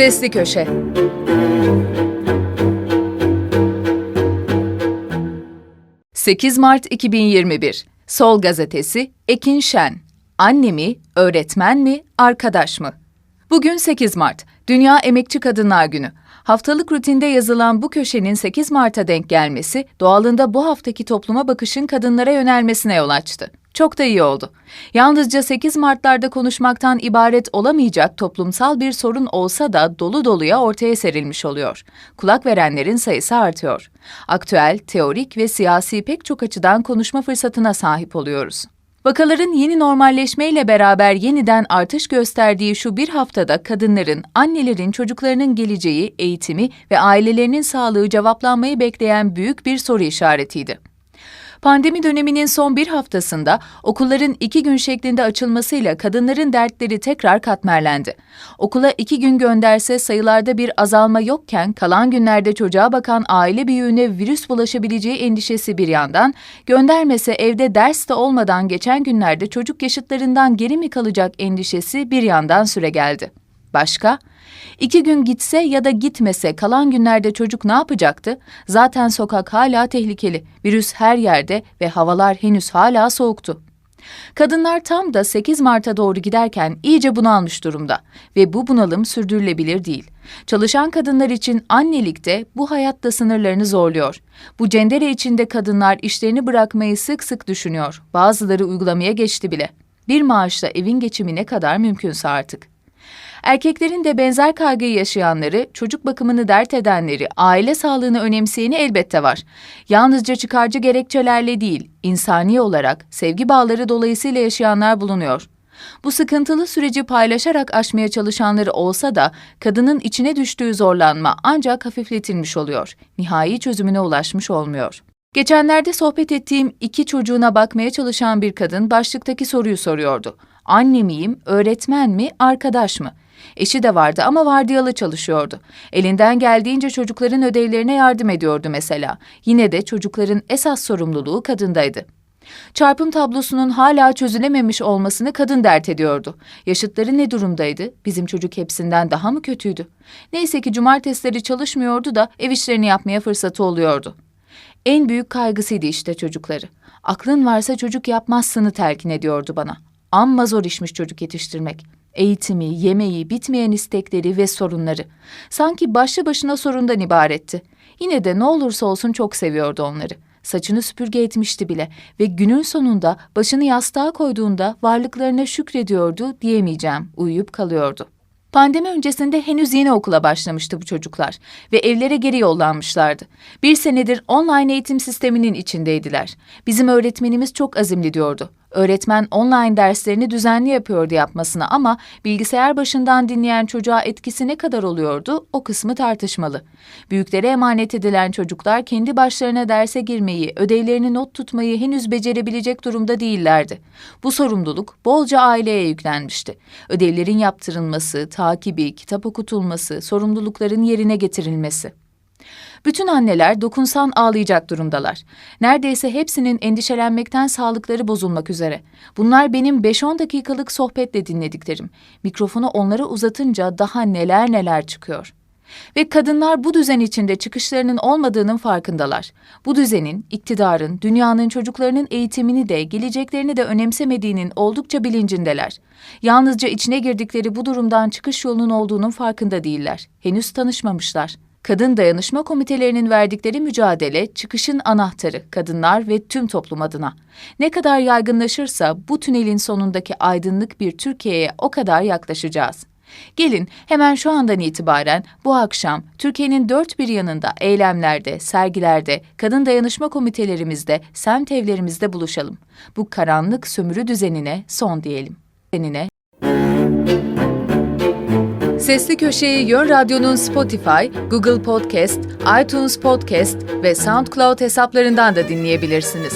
Sesli Köşe ...8 Mart 2021 Sol Gazetesi Ekin Şen Anne mi, öğretmen mi, arkadaş mı? Bugün 8 Mart, Dünya Emekçi Kadınlar Günü. Haftalık rutinde yazılan bu köşenin 8 Mart'a denk gelmesi, doğalında bu haftaki topluma bakışın kadınlara yönelmesine yol açtı. Çok da iyi oldu. Yalnızca 8 Mart'larda konuşmaktan ibaret olamayacak toplumsal bir sorun olsa da dolu doluya ortaya serilmiş oluyor. Kulak verenlerin sayısı artıyor. Aktüel, teorik ve siyasi pek çok açıdan konuşma fırsatına sahip oluyoruz. Vakaların yeni normalleşmeyle beraber yeniden artış gösterdiği şu bir haftada kadınların, annelerin, çocuklarının geleceği, eğitimi ve ailelerinin sağlığı cevaplanmayı bekleyen büyük bir soru işaretiydi. Pandemi döneminin son bir haftasında okulların iki gün şeklinde açılmasıyla kadınların dertleri tekrar katmerlendi. Okula iki gün gönderse sayılarda bir azalma yokken kalan günlerde çocuğa bakan aile büyüğüne virüs bulaşabileceği endişesi bir yandan, göndermese evde ders de olmadan geçen günlerde çocuk yaşıtlarından geri mi kalacak endişesi bir yandan süre geldi. Başka? İki gün gitse ya da gitmese kalan günlerde çocuk ne yapacaktı? Zaten sokak hala tehlikeli, virüs her yerde ve havalar henüz hala soğuktu. Kadınlar tam da 8 Mart'a doğru giderken iyice bunalmış durumda ve bu bunalım sürdürülebilir değil. Çalışan kadınlar için annelikte bu hayatta sınırlarını zorluyor. Bu cendere içinde kadınlar işlerini bırakmayı sık sık düşünüyor. Bazıları uygulamaya geçti bile. Bir maaşla evin geçimi ne kadar mümkünse artık. Erkeklerin de benzer kaygıyı yaşayanları, çocuk bakımını dert edenleri, aile sağlığını önemseyeni elbette var. Yalnızca çıkarcı gerekçelerle değil, insani olarak sevgi bağları dolayısıyla yaşayanlar bulunuyor. Bu sıkıntılı süreci paylaşarak aşmaya çalışanları olsa da kadının içine düştüğü zorlanma ancak hafifletilmiş oluyor. Nihai çözümüne ulaşmış olmuyor. Geçenlerde sohbet ettiğim iki çocuğuna bakmaya çalışan bir kadın başlıktaki soruyu soruyordu. Anne miyim, öğretmen mi, arkadaş mı? Eşi de vardı ama vardiyalı çalışıyordu. Elinden geldiğince çocukların ödevlerine yardım ediyordu mesela. Yine de çocukların esas sorumluluğu kadındaydı. Çarpım tablosunun hala çözülememiş olmasını kadın dert ediyordu. Yaşıtları ne durumdaydı? Bizim çocuk hepsinden daha mı kötüydü? Neyse ki cumartesileri çalışmıyordu da ev işlerini yapmaya fırsatı oluyordu. En büyük kaygısıydı işte çocukları. Aklın varsa çocuk yapmazsını telkin ediyordu bana. Amma zor işmiş çocuk yetiştirmek. Eğitimi, yemeği, bitmeyen istekleri ve sorunları. Sanki başlı başına sorundan ibaretti. Yine de ne olursa olsun çok seviyordu onları. Saçını süpürge etmişti bile ve günün sonunda başını yastığa koyduğunda varlıklarına şükrediyordu diyemeyeceğim, uyuyup kalıyordu. Pandemi öncesinde henüz yeni okula başlamıştı bu çocuklar ve evlere geri yollanmışlardı. Bir senedir online eğitim sisteminin içindeydiler. Bizim öğretmenimiz çok azimli diyordu. Öğretmen online derslerini düzenli yapıyordu yapmasına ama bilgisayar başından dinleyen çocuğa etkisi ne kadar oluyordu o kısmı tartışmalı. Büyüklere emanet edilen çocuklar kendi başlarına derse girmeyi, ödevlerini not tutmayı henüz becerebilecek durumda değillerdi. Bu sorumluluk bolca aileye yüklenmişti. Ödevlerin yaptırılması, takibi, kitap okutulması, sorumlulukların yerine getirilmesi. Bütün anneler dokunsan ağlayacak durumdalar. Neredeyse hepsinin endişelenmekten sağlıkları bozulmak üzere. Bunlar benim 5-10 dakikalık sohbetle dinlediklerim. Mikrofonu onlara uzatınca daha neler neler çıkıyor. Ve kadınlar bu düzen içinde çıkışlarının olmadığının farkındalar. Bu düzenin, iktidarın, dünyanın çocuklarının eğitimini de, geleceklerini de önemsemediğinin oldukça bilincindeler. Yalnızca içine girdikleri bu durumdan çıkış yolunun olduğunun farkında değiller. Henüz tanışmamışlar. Kadın dayanışma komitelerinin verdikleri mücadele çıkışın anahtarı kadınlar ve tüm toplum adına. Ne kadar yaygınlaşırsa bu tünelin sonundaki aydınlık bir Türkiye'ye o kadar yaklaşacağız. Gelin hemen şu andan itibaren bu akşam Türkiye'nin dört bir yanında eylemlerde, sergilerde, kadın dayanışma komitelerimizde, semt evlerimizde buluşalım. Bu karanlık sömürü düzenine son diyelim. Düzenine Sesli Köşe'yi Yön Radyo'nun Spotify, Google Podcast, iTunes Podcast ve SoundCloud hesaplarından da dinleyebilirsiniz.